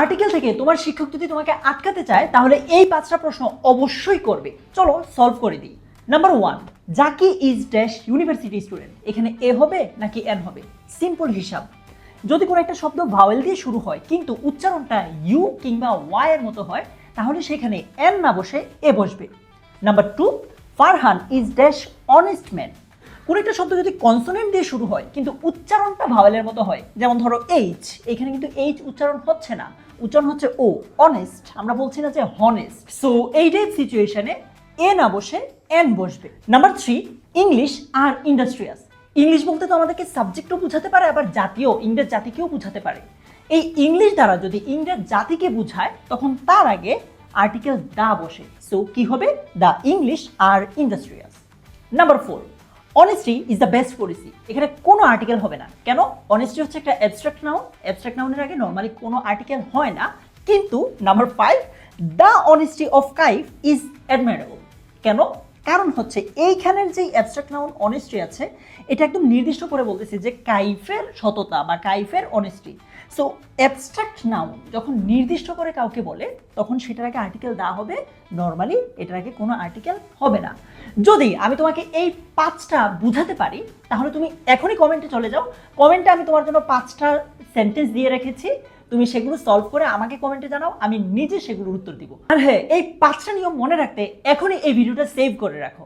Article থেকে তোমার শিক্ষক যদি তোমাকে আটকাতে চায়, তাহলে এই পাঁচটা প্রশ্ন অবশ্যই করবে। চলো সলভ করে দিই। Number one Zaki is dash university student এখানে এ হবে নাকি এন হবে? সিম্পল হিসাব। যদি কোনো একটা শব্দ ভাওয়েল দিয়ে শুরু হয়, কিন্তু উচ্চারণটা ইউ কিংবা ওয়াই এর মতো হয়, তাহলে সেখানে এন না বসে এ বসবে। Number two Farhan is dash honest man কোনো একটা শব্দ যদি কনসোনেন্ট দিয়ে শুরু হয়, কিন্তু উচ্চারণটা ভাওয়েলের মতো হয়, যেমন ধরো এইচ এখানে কিন্তু এইচ উচ্চারণ হচ্ছে না। উচ্চারণ হচ্ছে ও অনেস্ট আমরা বলছি না যে হনেস্ট সো এই টাইপ সিচুয়েশনে এ না বসে এন বসবে। Number three English are industrious English বলতে তো আমাদেরকে সাবজেক্টও বোঝাতে পারে, আবার জাতীয় ইংরেজ জাতিকেও বোঝাতে পারে। এই ইংলিশ দ্বারা যদি ইংরেজ জাতিকে বোঝায়, তখন তার আগে আর্টিকেল দা বসে। সো কি হবে? The English are industrious number four honesty is the best policy এখানে কোনো আর্টিকেল হবে না। কেন? অনেস্টি হচ্ছে একটা অ্যাবস্ট্রাক্ট নাউন অ্যাবস্ট্রাক্ট নাউনের আগে নর্মালি কোনো আর্টিকেল হয় না। কিন্তু number five the honesty of Kaif is admirable কেন? কারণ হচ্ছে এইখানের যেই অ্যাবস্ট্রাক্ট নাউন অনেস্টি আছে, এটা একদম নির্দিষ্ট করে বলতেছে যে কাইফের সততা বা কাইফের অনেস্টি সো অ্যাবস্ট্রাক্ট নাউন যখন নির্দিষ্ট করে কাউকে বলে, তখন সেটার আগে আর্টিকেল দেওয়া হবে। নর্মালি এটার আগে কোনো আর্টিকেল হবে না। যদি আমি তোমাকে এই পাঁচটা বুঝাতে পারি, তাহলে তুমি এখনই কমেন্টে চলে যাও। কমেন্টে আমি তোমার জন্য পাঁচটা সেন্টেন্স দিয়ে রেখেছি। তুমি সেগুলো সলভ করে আমাকে কমেন্টে জানাও, আমি নিজে সেগুলোর উত্তর দিব। আর হ্যাঁ এই পাঁচটা নিয়ম মনে রাখতে এখনই এই ভিডিওটা সেভ করে রাখো।